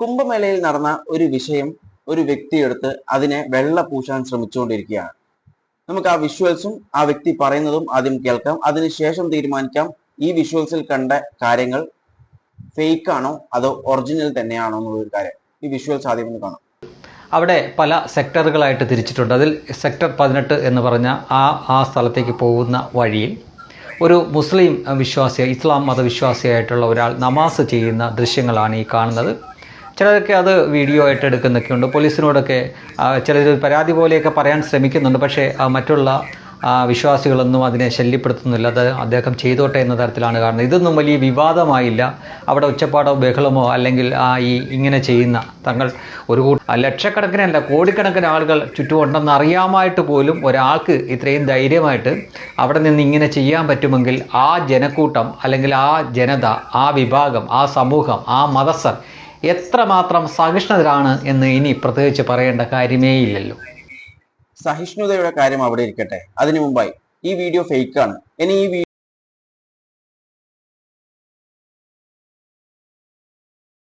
കുംഭമേളയിൽ നടന്ന ഒരു വിഷയം ഒരു വ്യക്തിയെടുത്ത് അതിനെ വെള്ള പൂശാൻ ശ്രമിച്ചുകൊണ്ടിരിക്കുകയാണ്. നമുക്ക് ആ വിഷ്വൽസും ആ വ്യക്തി പറയുന്നതും ആദ്യം കേൾക്കാം. അതിനുശേഷം തീരുമാനിക്കാം. ഈ വിഷ്വൽസിൽ കണ്ട കാര്യങ്ങൾ ഫേക്ക് ആണോ അതോ ഒറിജിനൽ തന്നെയാണോ എന്നുള്ളൊരു കാര്യം. ഈ വിഷ്വൽസ് ആദ്യം ഒന്ന് കാണാം. അവിടെ പല സെക്ടറുകളായിട്ട് തിരിച്ചിട്ടുണ്ട്. അതിൽ സെക്ടർ പതിനെട്ട് എന്ന് പറഞ്ഞ ആ ആ സ്ഥലത്തേക്ക് പോകുന്ന വഴിയിൽ ഒരു മുസ്ലിം വിശ്വാസി ഇസ്ലാം മതവിശ്വാസിയായിട്ടുള്ള ഒരാൾ നമാസ് ചെയ്യുന്ന ദൃശ്യങ്ങളാണ് ഈ കാണുന്നത്. ചിലരൊക്കെ അത് വീഡിയോ ആയിട്ട് എടുക്കുന്നൊക്കെ ഉണ്ട്. പോലീസിനോടൊക്കെ ചിലർ പരാതി പോലെയൊക്കെ പറയാൻ ശ്രമിക്കുന്നുണ്ട്. പക്ഷേ മറ്റുള്ള വിശ്വാസികളൊന്നും അതിനെ ശല്യപ്പെടുത്തുന്നില്ല. അത് അദ്ദേഹം ചെയ്തോട്ടെ എന്ന തരത്തിലാണ് കാരണം ഇതൊന്നും വലിയ വിവാദമായില്ല. അവിടെ ഒച്ചപ്പാടോ ബഹളമോ അല്ലെങ്കിൽ ആ ഈ ഇങ്ങനെ ചെയ്യുന്ന തങ്ങൾ ഒരു ലക്ഷക്കണക്കിനല്ല കോടിക്കണക്കിന് ആളുകൾ ചുറ്റുമുണ്ടെന്ന് അറിയാമായിട്ട് പോലും ഒരാൾക്ക് ഇത്രയും ധൈര്യമായിട്ട് അവിടെ നിന്ന് ഇങ്ങനെ ചെയ്യാൻ പറ്റുമെങ്കിൽ ആ ജനക്കൂട്ടം അല്ലെങ്കിൽ ആ ജനത ആ വിഭാഗം ആ സമൂഹം ആ മതസ്ഥർ എത്രമാത്രം സഹിഷ്ണുതരാണ് എന്ന് ഇനി പ്രത്യേകിച്ച് പറയേണ്ട കാര്യമേ ഇല്ലല്ലോ. സഹിഷ്ണുതയുടെ കാര്യം അവിടെ ഇരിക്കട്ടെ. അതിനു മുമ്പായി. ഈ വീഡിയോ ഫേക്കാണ് ഇനി ഈ